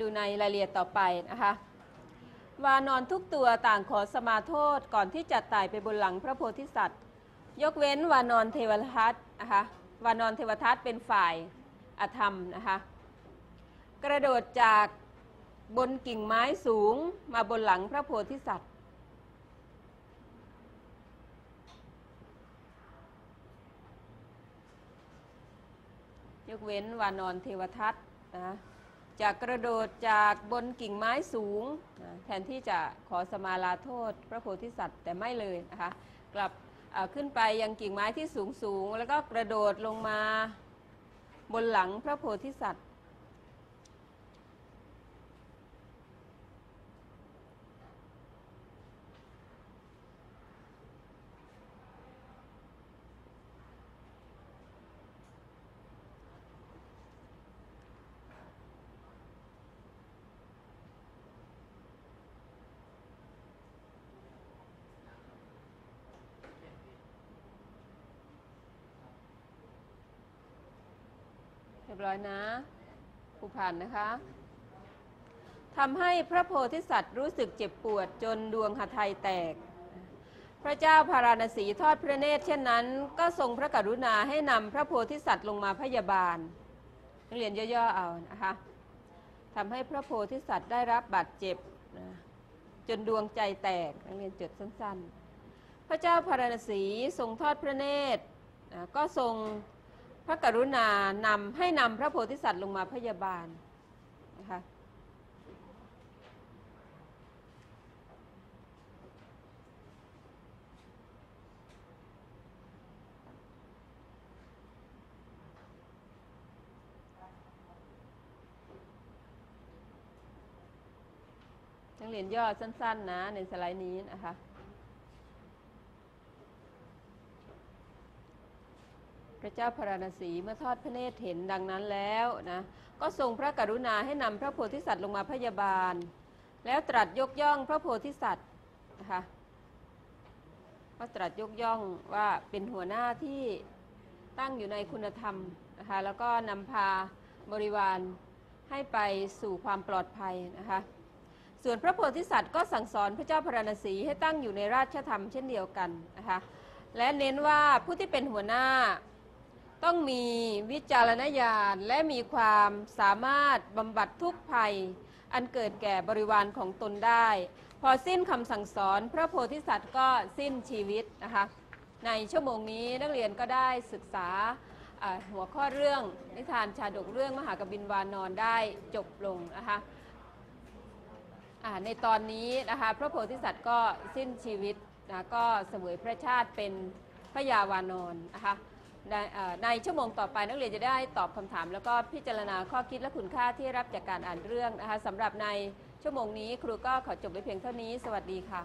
ดูในรายละเอียดต่อไปนะคะวานอนทุกตัวต่างขอสมาโทษก่อนที่จะตายไปบนหลังพระโพธิสัตว์ ยกเว้นวานอนเทวทัตนะคะวานอนเทวทัตเป็นฝ่ายอธรรมนะคะกระโดดจากบนกิ่งไม้สูงมาบนหลังพระโพธิสัตว์ ยกเว้นวานอนเทวทัตนะ จะกระโดดจากบนกิ่งไม้สูง แทนที่จะขอสมาลาโทษพระโพธิสัตว์แต่ไม่เลยนะคะกลับขึ้นไปยังกิ่งไม้ที่สูงสูงแล้วก็กระโดดลงมาบนหลังพระโพธิสัตว์ รียบร้อยนะผู้ผ่านนะคะทำให้พระโพธิสัตว์รู้สึกเจ็บปวดจนดวงหทัยแตก พระเจ้าพาราณสีทอดพระเนตรเช่นนั้น ก็ทรงพระกรุณาให้นำพระโพธิสัตว์ลงมาพยาบาลนักเรียนย่อๆเอานะคะทำให้พระโพธิสัตว์ได้รับบาดเจ็บจนดวงใจแตกนักเรียนจดสั้นๆ พระเจ้าพาราณสีทรงทอดพระเนตรก็ทรง พระกรุณานำให้นำพระโพธิสัตว์ลงมาพยาบาลนะคะนักเรียนย่อสั้น ๆ นะ ในสไลด์นี้นะคะ ระเจ้าพระราณสีเมื่อทอดพระเนตรเห็นดังนั้นแล้วนะก็ทรงพระกรุณาให้นำพระโพธิสัตว์ลงมาพยาบาล แล้วตรัสยกย่องพระโพธิสัตว์นะคะก็ตรัสยกย่องว่าเป็นหัวหน้าที่ตั้งอยู่ในคุณธรรมนะคะแล้วก็นำพาบริวารให้ไปสู่ความปลอดภัยนะคะส่วนพระโพธิสัตว์ก็สั่งสอนพระเจ้าพระราณสีให้ตั้งอยู่ในราชธรรมเช่นเดียวกันนะคะและเน้นว่าผู้ที่เป็นหัวหน้า ต้องมีวิจารณญาณและมีความสามารถบำบัดทุกภัย อันเกิดแก่บริวารของตนได้ พอสิ้นคำสั่งสอน พระโพธิสัตว์ก็สิ้นชีวิตนะคะในชั่วโมงนี้นักเรียนก็ได้ศึกษาหัวข้อเรื่องนิทานชาดกเรื่องมหากบินวานอนได้จบลงนะคะในตอนนี้นะคะพระโพธิสัตว์ก็สิ้นชีวิตนะก็เสวยพระชาติเป็นพระยาวานอนนะคะ ในเอ่อในชั่วโมงต่อไปนักเรียนจะได้ตอบคำถาม แล้วก็พิจารณาข้อคิดและคุณค่าที่รับจากการอ่านเรื่องนะคะสำหรับในชั่วโมงนี้ครูก็ขอจบไว้เพียงเท่านี้ สวัสดีค่ะ